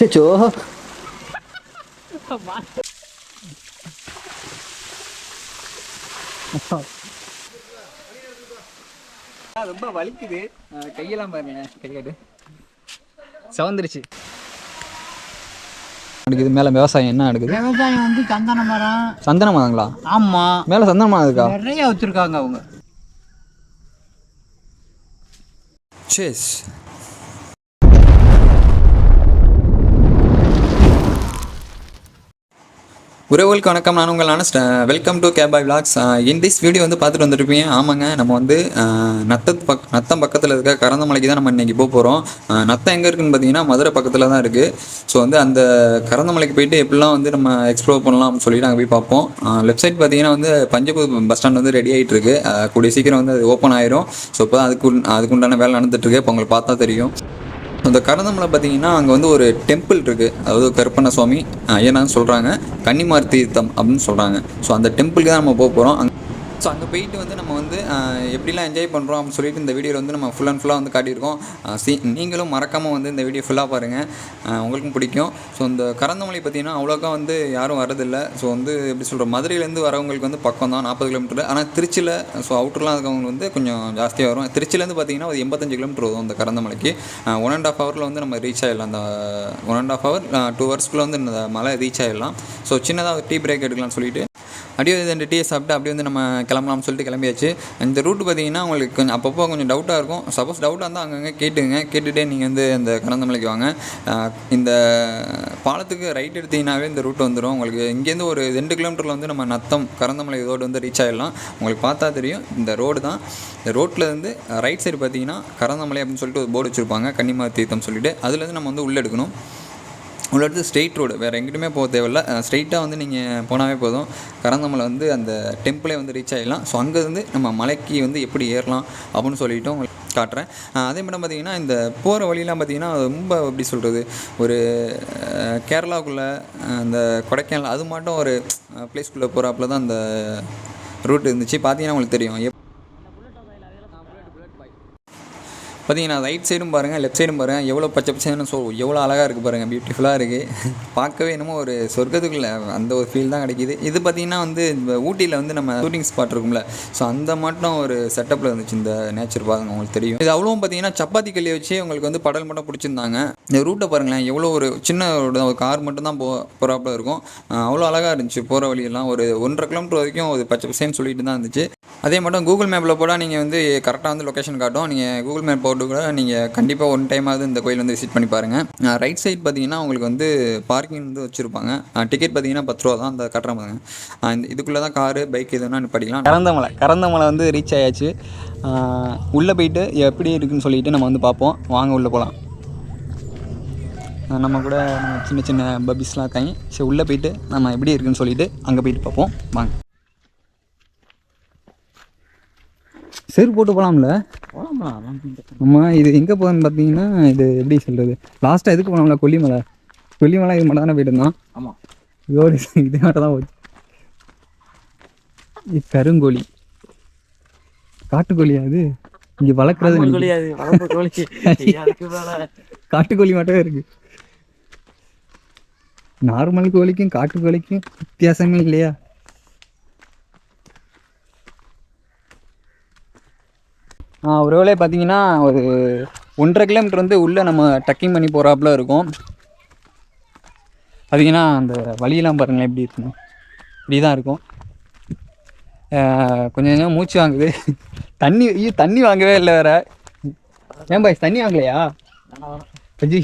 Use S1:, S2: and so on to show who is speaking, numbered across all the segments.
S1: சேச்சோ ரொம்ப வலிக்குது. கையெல்லாம் பாருங்க கையாடு. சவந்துருச்சு. நடக்குது மேலே விவசாயம் என்ன நடக்குது
S2: விவசாயம் வந்து சந்தன மரம்.
S1: சந்தன மரங்களா?
S2: ஆமா.
S1: மேலே சந்தன மரம் இருக்கா?
S2: நிறைய வச்சிருக்காங்க அவங்க.
S1: சேஸ். உறவுகளுக்கு வணக்கம். நான் உங்கள் honest welcome to கேபாய் vlogs in this video வந்து பார்த்துட்டு வந்துருப்பீங்க. ஆமாங்க நம்ம வந்து அஹ், நத்தத்து பக் நத்தம் பக்கத்தில் இருக்க கரந்தமலைக்கு தான் நம்ம இன்றைக்கி போக போகிறோம் நத்தம் எங்கே இருக்குன்னு பார்த்தீங்கன்னா மதுரை பக்கத்தில் தான் இருக்குது ஸோ வந்து அந்த கரந்தமலைக்கு போயிட்டு எப்படிலாம் வந்து நம்ம எக்ஸ்ப்ளோர் பண்ணலாம் அப்படின்னு சொல்லிட்டு போய் பார்ப்போம். லெஃப்ட் சைட் பார்த்தீங்கன்னா வந்து பஞ்சபூர் பஸ் ஸ்டாண்ட் வந்து ரெடி ஆகிட்டு இருக்கு. கூடிய சீக்கிரம் வந்து அது ஓப்பன் ஆயிரும். ஸோ இப்போ அதுக்கு அதுக்குண்டான வேலை நடந்துட்டுருக்கு இப்போ உங்களுக்கு பார்த்தா தெரியும். அந்த கரந்தமலை பார்த்தீங்கன்னா அங்கே வந்து ஒரு டெம்பிள் இருக்குது அதாவது கருப்பண்ண சுவாமி ஐயனான்னு சொல்கிறாங்க கன்னிமார் தீர்த்தம் அப்படின்னு சொல்கிறாங்க ஸோ அந்த டெம்பிளுக்கு தான் நம்ம போக போகிறோம் ஸோ அங்கே போயிட்டு வந்து நம்ம வந்து எப்படிலாம் என்ஜாய் பண்ணுறோம் அப்படின்னு சொல்லிட்டு இந்த வீடியோவில் வந்து நம்ம ஃபுல் அண்ட் ஃபுல்லாக வந்து காட்டியிருக்கோம். சி நீங்களும் மறக்காமல் வந்து இந்த வீடியோ ஃபுல்லாக பாருங்கள் உங்களுக்கும் பிடிக்கும். ஸோ இந்த கரந்தமலை பார்த்தீங்கன்னா அவ்வளோக்கா வந்து யாரும் வரதில்லை ஸோ வந்து எப்படி சொல்கிற மதுரையிலேருந்து வரவங்களுக்கு வந்து பக்கம் தான் நாற்பது கிலோமீட்டர் ஆனால் திருச்சியில் ஸோ அவுட்டர்லாம் இருக்கவங்க வந்து கொஞ்சம் ஜாஸ்தியாக வரும். திருச்சியிலேருந்து பார்த்தீங்கன்னா ஒரு எண்பத்தஞ்சு கிலோமீட்டர் வரும் அந்த கரந்தமலைக்கு ஒன் அண்ட் ஆஃப் ஹவரில் வந்து நம்ம ரீச் ஆகிடலாம் அந்த one and half hour two ஹவர்ஸ்க்குள்ளே வந்து இந்த மலை ரீச் ஆகிடலாம் ஸோ சின்னதாக ஒரு டீ பிரேக் எடுக்கலாம்னு சொல்லிட்டு அப்படியே இந்த டீயை சாப்பிட்டு அப்படியே வந்து நம்ம கிளம்பலாம்னு சொல்லிட்டு கிளம்பியாச்சு. இந்த ரூட் பார்த்தீங்கன்னா உங்களுக்கு கொஞ்சம் அப்பப்போ கொஞ்சம் டவுட்டாக இருக்கும். சப்போஸ் டவுட்டாக இருந்தால் அங்கங்கே கேட்டுங்க கேட்டுகிட்டே நீங்கள் வந்து இந்த கனந்தமலைக்கு வாங்க. இந்த பாலத்துக்கு ரைட் எடுத்தீங்கன்னாவே இந்த ரூட் வந்துடும் உங்களுக்கு இங்கேருந்து ஒரு ரெண்டு கிலோமீட்டரில் வந்து நம்ம நத்தம் கரந்தமலை ரோடு வந்து ரீச் ஆகிடலாம் உங்களுக்கு பார்த்தா தெரியும். இந்த ரோடு தான். இந்த ரோட்டில் இருந்து ரைட் சைடு பார்த்தீங்கன்னா கரந்தமலை அப்படின்னு சொல்லிட்டு ஒரு போர்டு வச்சுருப்பாங்க. கன்னிமார் தீர்த்தம் சொல்லிட்டு. அதுலேருந்து நம்ம வந்து உள்ளே எடுக்கணும். உள்ள அடுத்து ஸ்ட்ரெயிட் ரோடு வேறு எங்கிட்டுமே போக தேவையில்ல. ஸ்ட்ரெயிட்டாக வந்து நீங்கள் போனாவே போதும். கரந்தமலை வந்து அந்த டெம்பிளே வந்து ரீச் ஆகிடலாம் ஸோ அங்கேருந்து நம்ம மலைக்கு வந்து எப்படி ஏறலாம் அப்படின்னு சொல்லிவிட்டு உங்களுக்கு காட்டுறேன். அதே மாதிரி பார்த்தீங்கன்னா இந்த போகிற வழியெலாம் பார்த்தீங்கன்னா ரொம்ப எப்படி சொல்கிறது ஒரு கேரளாவுக்குள்ளே அந்த கொடைக்கானல் அது மட்டும் ஒரு ப்ளேஸ்க்குள்ளே போகிறாப்புல தான் அந்த ரூட் இருந்துச்சு. பார்த்தீங்கன்னா உங்களுக்கு தெரியும். பார்த்தீங்கன்னா ரைட் சைடும் பாருங்கள் லெஃப்ட் சைடும் பாருங்கள் எவ்வளோ பச்சை பச்சைன்னு ஸோ எவ்வளோ அழகாக இருக்குது பாருங்கள் பியூட்டிஃபுல்லாக இருக்குது பார்க்கவே என்னமோ ஒரு சொர்க்கத்துக்குள்ள அந்த ஒரு ஃபீல் தான் கிடைக்கிது. இது பார்த்தீங்கன்னா வந்து இந்த ஊட்டியில் வந்து நம்ம ஷூட்டிங் ஸ்பாட் இருக்கும்ல. ஸோ அந்த மட்டும் ஒரு செட்டப்பில் இருந்துச்சு இந்த நேச்சர் பாருங்கள் உங்களுக்கு தெரியும். இது அவ்வளோ பார்த்தீங்கன்னா சப்பாத்தி கல்லியை வச்சு உங்களுக்கு வந்து படல் மட்டும் பிடிச்சிருந்தாங்க. இந்த ரூட்டை பாருங்களேன் எவ்வளோ ஒரு சின்ன ரோடு ஒரு கார் மட்டும் தான் போ போகிறாப்புல இருக்கும். அவ்வளோ அழகாக இருந்துச்சு. போகிற வழியெல்லாம் ஒரு ஒன்றரை கிலோமீட்டர் வரைக்கும் ஒரு பச்சை பசேன்னு சொல்லிட்டு தான் இருந்துச்சு. அதே மட்டும் கூகுள் மேப்பில் போட்டால் நீங்கள் வந்து கரெக்டாக வந்து லொக்கேஷன் காட்டும். நீங்கள் கூகுள் மேப் போட்டு கூட நீங்கள் கண்டிப்பாக ஒன் டைமாவது இந்த கோயில் வந்து விசிட் பண்ணி பாருங்கள் ரைட் சைட் பார்த்தீங்கன்னா உங்களுக்கு வந்து பார்க்கிங் வந்து வச்சுருப்பாங்க. டிக்கெட் பார்த்தீங்கன்னா பத்து ரூபா தான் அந்த கட்டுற பாருங்க இந்த இதுக்குள்ளே தான் காரு பைக் எதுனா படிக்கலாம். கரந்தமலை கரந்தமலை வந்து ரீச் ஆயாச்சு. உள்ளே போயிட்டு எப்படி இருக்குன்னு சொல்லிட்டு நம்ம வந்து பார்ப்போம். வாங்க உள்ளே போகலாம் நம்ம கூட நம்ம சின்ன சின்ன பபிஸ்லாம் இருக்காங்க. சரி உள்ளே போயிட்டு நம்ம எப்படி இருக்குன்னு சொல்லிட்டு அங்கே போயிட்டு பார்ப்போம். வாங்க. செருப்பு போட்டு போகலாம்ல ஆமா இது எங்கே போகுதுன்னு பார்த்தீங்கன்னா இது எப்படி சொல்கிறது லாஸ்ட்டாக எதுக்கு போனோம்ல கொல்லிமலை? கொல்லிமலை இது மட்டும் தானே போயிட்டு இருந்தோம்
S2: ஆமாம்
S1: இதோடு இது மட்டும் தான் போச்சு. இது கருங்கோழி காட்டுக்கோழியா அது இங்கே வளர்க்குறது காட்டுக்கோழி மட்டும் இருக்கு. நார்மல் கோழிக்கும் காட்டுக்கோழிக்கும் வித்தியாசமே இல்லையா? ஒரு வேளை பார்த்தீங்கன்னா ஒரு ஒன்றரை கிலோமீட்டர் வந்து உள்ளே நம்ம டக்கிங் பண்ணி போகிறாப்புல இருக்கும். பார்த்தீங்கன்னா அந்த வழியெல்லாம் பாருங்களேன் எப்படி இருக்கணும் இப்படி தான் இருக்கும் கொஞ்சம் கொஞ்சம் மூச்சு வாங்குது. தண்ணி ஐயோ தண்ணி வாங்கவே இல்லை வேற. ஏன் பாய் தண்ணி வாங்கலையா? ஐயோ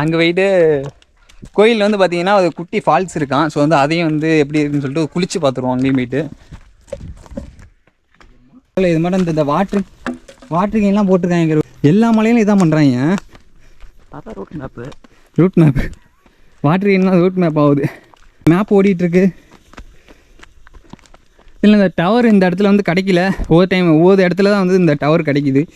S1: அங்கே போயிட்டு கோயிலில் வந்து பார்த்தீங்கன்னா ஒரு குட்டி ஃபால்ஸ் இருக்கான். ஸோ வந்து அதையும் வந்து எப்படி இருக்குன்னு சொல்லிட்டு குளிச்சு பார்த்துருவோம் அங்கேயும் போயிட்டு. இது மட்டும் இந்த- வாட்ரு வாட்ரு கேன்லாம் போட்டிருக்காங்க எல்லா மலையிலும் இதான் பண்ணுறாங்க
S2: route map
S1: route map water கேன்லாம் route map ஆகுது. மேப் ஓடிட்டுருக்கு. இல்லை இந்த டவர் இந்த இடத்துல வந்து கிடைக்கல. ஒவ்வொரு டைம் ஒவ்வொரு இடத்துல தான் வந்து இந்த டவர் கிடைக்குது.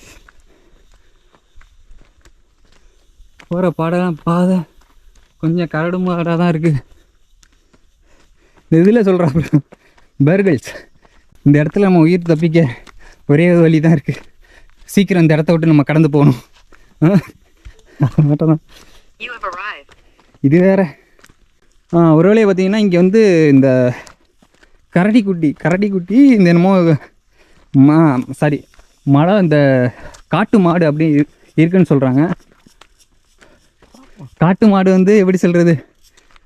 S1: போகிற பாடலாம் பாதை கொஞ்சம் கரடு மாடாக தான் இருக்குது. இந்த இதில் சொல்கிறாப்புல பர்கல்ஸ் இந்த இடத்துல நம்ம உயிர் தப்பிக்க ஒரே ஒரு வழி தான் இருக்குது சீக்கிரம் இந்த இடத்த விட்டு நம்ம கடந்து போகணும். மட்டும் தான். இது வேற. ஆ ஒரு வேளையை பார்த்தீங்கன்னா இங்கே வந்து இந்த கரடிக்குட்டி கரடிக்குட்டி இந்த என்னமோ மா சாரி மழை இந்த காட்டு மாடு அப்படி இரு- இருக்குன்னு சொல்கிறாங்க காட்டு மாடு வந்து எப்படி சொல்கிறது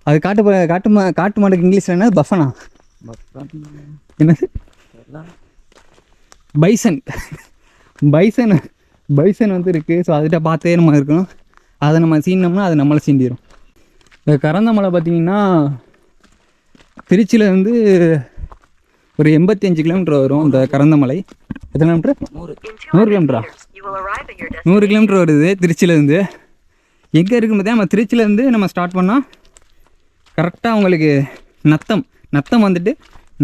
S1: அது காட்டு ப- காட்டு மா காட்டு மாடுக்கு இங்கிலீஷில் என்ன பஃபனா? என்னது? பைசன் பைசன் பைசன் வந்து இருக்குது ஸோ அதுகிட்ட பார்த்தே நம்ம இருக்கணும். அதை நம்ம சீனோம்னா அது நம்மளை சீண்டிடும் இந்த கரந்த மலை பார்த்தீங்கன்னா திருச்சியிலேருந்து ஒரு எண்பத்தஞ்சு கிலோமீட்டர் வரும் இந்த கரந்த மலை. எத்தனை கிலோமீட்டர்?
S3: In
S1: நூறு கிலோமீட்டரா. நூறு கிலோமீட்டர் வருது திருச்சியிலேருந்து எங்கே இருக்குன்னு பார்த்தா நம்ம திருச்சியிலேருந்து நம்ம ஸ்டார்ட் பண்ணால் கரெக்டாக உங்களுக்கு நத்தம். நத்தம் வந்துட்டு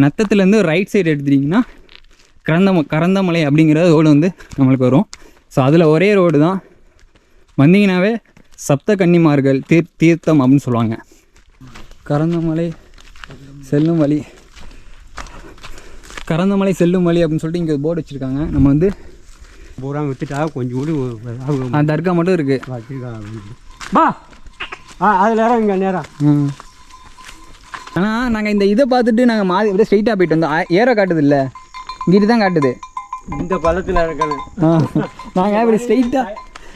S1: நத்தத்துலேருந்து ரைட் சைடு எடுத்துட்டிங்கன்னா கரந்தம கரந்தமலை அப்படிங்கிற ரோடு வந்து நம்மளுக்கு வரும். ஸோ அதில் ஒரே ரோடு தான் வந்தீங்கன்னாவே சப்த கன்னிமார்கள் தீர் தீர்த்தம் அப்படின்னு சொல்லுவாங்க. கரந்தமலை செல்லும் வழி. கரந்தமலை செல்லும் வழி அப்படின்னு சொல்லிட்டு இங்கே போர்டு வச்சுருக்காங்க. நம்ம வந்து
S4: பூரா வித்துட்டா கொஞ்சம் கூட
S1: தர்கா மட்டும் இருக்குது.
S4: பா ஆ அதில் இடம் இங்கே நேரம்
S1: ஆனால் நாங்கள் இந்த இதை பார்த்துட்டு நாங்கள் மாறி அப்படியே ஸ்ட்ரைட்டாக போயிட்டு வந்தோம். ஏரோ காட்டுது இல்லை. இங்கிட்டு தான் காட்டுது.
S4: இந்த பள்ளத்தில் இருக்கணும்
S1: நாங்கள் இப்படி ஸ்ட்ரைட்டாக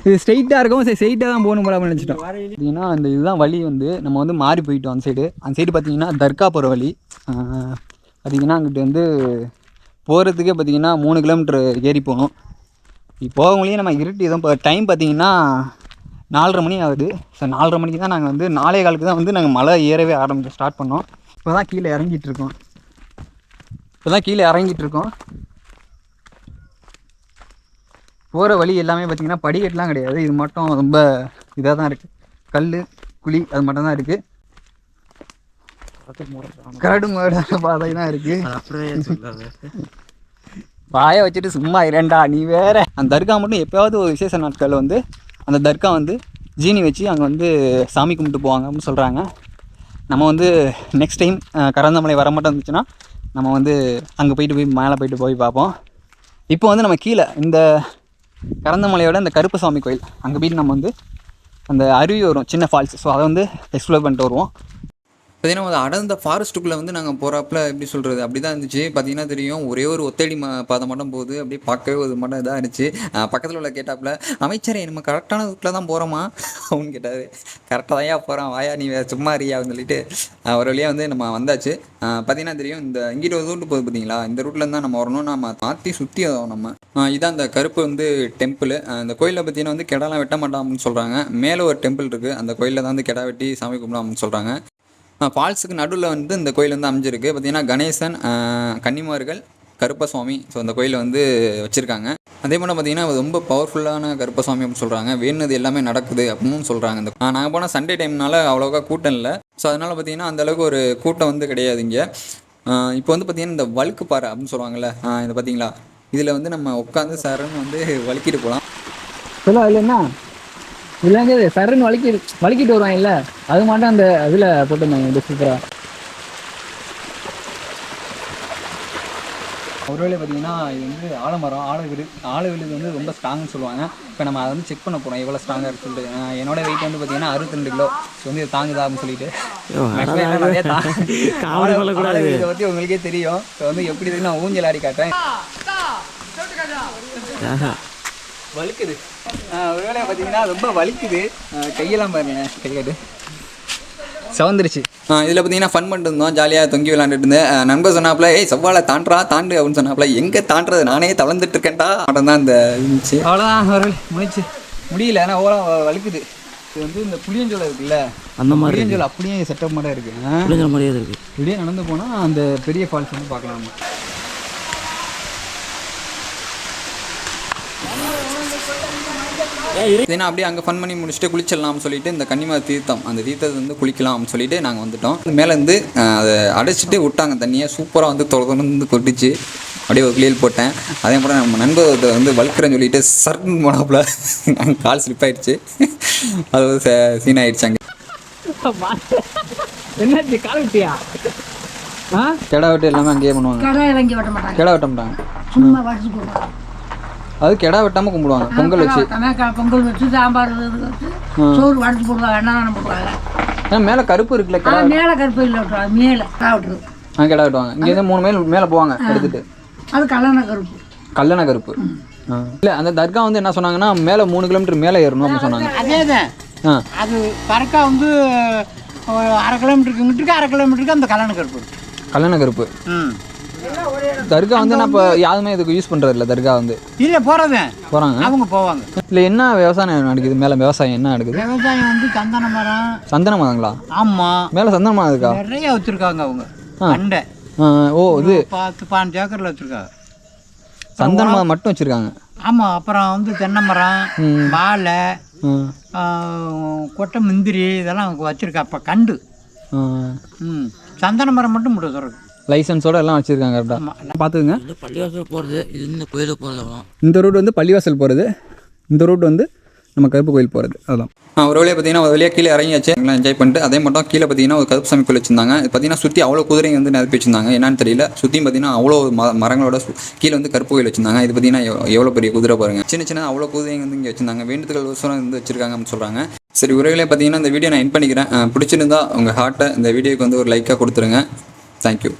S1: இது ஸ்ட்ரைட்டாக இருக்கவும் சரி ஸ்ட்ரைட்டாக தான் போகணும் போல நினச்சிட்டோம். பார்த்தீங்கன்னா அந்த இதுதான் வழி வந்து நம்ம வந்து மாறி போயிட்டோம் அந்த சைடு அந்த சைடு பார்த்தீங்கன்னா தர்கா போகிற வழி. பார்த்தீங்கன்னா அங்கிட்டு வந்து போகிறதுக்கே பார்த்தீங்கன்னா மூணு கிலோமீட்டர் ஏறி போகணும். போகவங்களையும் நம்ம இருட்டி தான் இப்போ டைம் பார்த்தீங்கன்னா நாலரை மணி ஆகுது. ஸோ நாலரை மணிக்கு தான் நாங்கள் வந்து நாலே காலுக்கு தான் வந்து நாங்கள் மலை ஏறவே ஆரம்பிச்சு ஸ்டார்ட் பண்ணோம். இப்போ தான் கீழே இறங்கிட்டு இருக்கோம். இப்போ தான் கீழே இறங்கிட்டு இருக்கோம் போகிற வழி எல்லாமே பார்த்தீங்கன்னா படிக்கட்டுலாம் கிடையாது. இது மட்டும் ரொம்ப இதாக தான் இருக்குது கல் குழி அது மட்டும் தான் இருக்குது கரடு மாடான பாதை தான் இருக்குது வாயை வச்சுட்டு சும்மா இரண்டா நீ வேற. அந்த தர்கா மட்டும் எப்பயாவது ஒரு விசேஷ நாட்களில் வந்து அந்த தர்கா வந்து ஜீனி வச்சு அங்கே வந்து சாமி கும்பிட்டு போவாங்க அப்படின்னு சொல்கிறாங்க நம்ம வந்து நெக்ஸ்ட் டைம் கரந்தமலை வர மட்டும் இருந்துச்சுன்னா நம்ம வந்து அங்கே போயிட்டு போய் மேலே போயிட்டு போய் பார்ப்போம். இப்போ வந்து நம்ம கீழே இந்த கரந்தமலையோட இந்த கருப்பு சாமி கோயில் அங்கே போயிட்டு நம்ம வந்து அந்த அருவி வரும் சின்ன ஃபால்ஸ் ஸோ அதை வந்து எக்ஸ்ப்ளோர் பண்ணிட்டு வருவோம். பார்த்தீங்கன்னா அது அடர்ந்த ஃபாரஸ்ட்டுக்குள்ளே வந்து நாங்கள் போகிறாப்புல எப்படி சொல்கிறது அப்படி தான் இருந்துச்சு. பார்த்தீங்கன்னா தெரியும் ஒரே ஒரு ஒத்தடி ம பாதை மட்டும் போகுது. அப்படியே பார்க்கவே ஒரு மட்டும் இதாக இருந்துச்சு. பக்கத்தில் உள்ள கேட்டாப்புல அமைச்சரே நம்ம கரெக்டான ரூட்டில் தான் போகிறோமா அவனு கேட்டார். கரெக்டாக தான்யா போகிறான் வாயா நீ சும்மா இருக்கியா? அப்படின்னு சொல்லிட்டு ஒரு வழியாக வந்து நம்ம வந்தாச்சு. பார்த்தீங்கன்னா தெரியும் இந்த இங்கிட்ட ஒரு ரூட்டு போகுது பார்த்தீங்களா இந்த ரூட்டில் தான் நம்ம வரணும் நம்ம மாற்றி சுற்றி வரோம் நம்ம. இதான் அந்த கருப்பு வந்து டெம்பிள் இந்த கோயிலில் பார்த்தீங்கன்னா வந்து கிடாலாம் வெட்ட மாட்டான் அப்படின்னு சொல்கிறாங்க மேலே ஒரு டெம்பிள் இருக்குது அந்த கோயிலில் தான் வந்து கிடா வெட்டி சாமி கும்பிடும் அப்படின்னு சொல்கிறாங்க ஃபால்ஸுக்கு நடுவில் வந்து இந்த கோயில் வந்து அமைஞ்சிருக்கு. பார்த்தீங்கன்னா கணேசன் கன்னிமார்கள் கருப்பசுவாமி ஸோ அந்த கோயிலை வந்து வச்சுருக்காங்க. அதே போல் பார்த்தீங்கன்னா அது ரொம்ப பவர்ஃபுல்லான கருப்பசாமி அப்படின்னு சொல்கிறாங்க வேணுது எல்லாமே நடக்குது அப்படின்னு சொல்கிறாங்க இந்த நாங்கள் போனால் சண்டே டைம்னால அவ்வளோக்கா கூட்டம் இல்லை. ஸோ அதனால் பார்த்தீங்கன்னா அந்த அளவுக்கு ஒரு கூட்டம் வந்து கிடையாது இங்கே. இப்போ வந்து பார்த்தீங்கன்னா இந்த வழுக்கு பாறை அப்படின்னு சொல்லுவாங்கள்ல இதை பார்த்தீங்களா இதில் வந்து நம்ம உட்காந்து சரன்னு வந்து வழுக்கிட்டு போகலாம்
S2: இல்லை என்ன? இல்லைங்க சரன்னு வலிக்கி வலிக்கிட்டு வருவான் இல்லை அது மட்டும் அந்த இதில் போட்டிருந்தாங்க இந்த சூப்பராக
S1: ஒருவேளை பார்த்தீங்கன்னா இது வந்து ஆலமரம் ஆல விரு ஆல விழுது வந்து ரொம்ப ஸ்ட்ராங்னு சொல்லுவாங்க. இப்போ நம்ம அதை வந்து செக் பண்ண போகிறோம் எவ்வளோ ஸ்ட்ராங்காக இருக்குன்னு சொல்லிட்டு. என்னோட வெயிட் வந்து பார்த்தீங்கன்னா அறுபத்தி கிலோ. ஸோ வந்து இது தாங்குதா அப்படின்னு சொல்லிட்டு Maximum எல்லாம் நிறைய தா- ஆல- ஆல விழுதை பற்றி உங்களுக்கே தெரியும். ஸோ வந்து எப்படி இருக்கு நான் ஊஞ்சல் ஆடி காட்டுறேன். வலிக்குது. ஆஹ் ஒருவேளை பார்த்தீங்கன்னா ரொம்ப வலிக்குது. கையெல்லாம் பாருங்க கை காட்டு சவந்துருச்சு இதில் பார்த்தீங்கன்னா ஃபன் பண்ணிட்டு இருந்தோம். ஜாலியாக தொங்கி விளாண்டுட்டு இருந்தேன். நண்பர் சொன்னாப்புல ஏய் செவ்வாழை தாண்டுறா தாண்டு அப்படின்னு சொன்னாப்புல. எங்கே தாண்டுறது? நானே தளர்ந்துட்டு இருக்கேன்டா. அடம் தான் இந்த இருந்துச்சு. அவ்வளோதான் ஒரு முடிச்சு முடியல ஆனால் ஓரம் வலிக்குது. இது வந்து இந்த புளியஞ்சோலை இருக்குல்ல?
S2: அந்த மாதிரி
S1: புளியஞ்சோலை அப்படியே செட்டப் மட்டும் இருக்கு. ஆ?
S2: புரிஞ்ச மாதிரியே இருக்கு.
S1: இப்படியே நடந்து போனால் அந்த பெரிய ஃபால்ஸ் வந்து பார்க்கலாம்? ஏன்னா அப்படியே அங்கே ஃபன் பண்ணி முடிச்சுட்டு குளிச்சிடலாம்னு சொல்லிட்டு இந்த கன்னிமா தீர்த்தம் அந்த தீர்த்தத்தை வந்து குளிக்கலாம்னு சொல்லிட்டு நாங்கள் வந்துட்டோம். மேலேருந்து அதை அடைச்சிட்டு விட்டாங்க தண்ணியை. சூப்பராக வந்து தொடர்ந்து கொட்டிச்சு. அப்படியே ஒரு கிளியல் போட்டேன். அதே போல் நம்ம நண்பர் ஒருத்தர் வந்து வளர்க்குறேன்னு சொல்லிட்டு சர்ன்னு போனாப்புல. கால் ஸ்லிப் ஆயிடுச்சு. அது ஒரு சீன் ஆயிடுச்சு அங்கே.
S2: என்னாச்சு கால் விட்டியா
S1: கிடா வெட்டு எல்லாமே அங்கேயே பண்ணுவாங்க.
S5: கடை இறங்கி விட மாட்டாங்க.
S1: கிடா வெட்ட மாட்டாங்க
S5: சும்மா வருஷத்துக்கு ஒரு நாள்.
S1: அது கெடா வெட்டாமல் கும்பிடுவாங்க. பொங்கல் வச்சு.
S5: பொங்கல் வச்சு சாம்பார் வச்சு சோறு வடிச்சு போடுவாங்க அன்னதானம் போடுவாங்க.
S1: ஏன்னா மேலே கருப்பு இருக்குல்ல கெடா
S5: மேலே கருப்பு இல்லை விட்டுருவாங்க மேலே விட்டுருது
S1: ஆ கெடா வெட்டுவாங்க. இங்கேருந்து மூணு மைல் மேலே போவாங்க எடுத்துட்டு.
S5: அது கல்லணை கருப்பு.
S1: கல்லணை கருப்பு. இல்லை அந்த தர்கா வந்து என்ன சொன்னாங்கன்னா மேலே மூணு கிலோமீட்டர் மேலே ஏறணும் அப்படின்னு சொன்னாங்க.
S5: அதே தான் அது பறக்கா வந்து அரை கிலோமீட்டருக்கு இங்கிட்டுக்கு அரை கிலோமீட்டருக்கு அந்த கல்லணை கருப்பு
S1: கல்லணை கருப்பு.
S5: ம்.
S1: தர்கா வந்து நான் இப்போ யாருமே இதுக்கு யூஸ் பண்ணுறது இல்லை தர்கா வந்து.
S5: இல்லை போகிறதே
S1: போகிறாங்க
S5: அவங்க போவாங்க.
S1: இல்லை என்ன விவசாயம் நடக்குது? மேலே விவசாயம் என்ன நடக்குது?
S5: விவசாயம் வந்து சந்தன மரம்.
S1: சந்தன மரங்களா?
S5: ஆமாம்
S1: மேலே சந்தன மரம் இருக்கா?
S5: நிறைய வச்சுருக்காங்க அவங்க. அண்டை.
S1: ஓ இது
S5: பத்து பாஞ்சு ஏக்கரில் வச்சுருக்காங்க
S1: சந்தன மரம் மட்டும் வச்சுருக்காங்க.
S5: ஆமாம் அப்புறம் வந்து தென்னை மரம் வாழை கொட்டை முந்திரி இதெல்லாம் அவங்க வச்சுருக்கா. அப்போ கண்டு. ம். சந்தன மரம் மட்டும் முடியும் சொல்கிறது
S1: லைசன்ஸோட எல்லாம் வச்சுருக்காங்க கரெக்டாக பார்த்துக்குங்க
S6: இது பள்ளிவாசல் போகிறது இது இந்த கோயிலுக்கு போகிறது
S1: இந்த ரூட் வந்து பள்ளிவாசல் போகிறது இந்த ரூட் வந்து நம்ம கருப்பு கோயில் போகிறது அதுதான் ஒரு வழியாக பார்த்தீங்கன்னா ஒரு வழியாக கீழே இறங்கியாச்சு. எல்லாம் என்ஜாய் பண்ணிட்டு அதே மட்டும் கீழே பார்த்தீங்கன்னா ஒரு கருப்பு சாமி கோயில் வச்சிருந்தாங்க. இது பார்த்தீங்கன்னா சுற்றி அவ்வளோ குதிரைங்க வந்து நிரப்பி வச்சிருந்தாங்க. என்னன்னு தெரியல. சுற்றியும் பார்த்தீங்கன்னா அவ்வளோ ம மரங்களோட கீழே வந்து கருப்பு கோயில் வச்சிருந்தாங்க. இது பார்த்தீங்கன்னா எவ்வ- எவ்வளோ பெரிய குதிரை பாருங்க. சின்ன சின்ன அவ்வளோ குதிரைங்க வந்து இங்கே வச்சிருந்தாங்க. வேண்டுதல் வருஷம் வந்து வச்சிருக்காங்க அப்படின்னு சொல்கிறாங்க சரி உறவுகளே பார்த்தீங்கன்னா இந்த வீடியோ நான் என் பண்ணிக்கிறேன். பிடிச்சிருந்தா உங்கள் ஹார்ட்டை இந்த வீடியோக்கு வந்து ஒரு லைக்காக கொடுத்துருங்க. தேங்க்யூ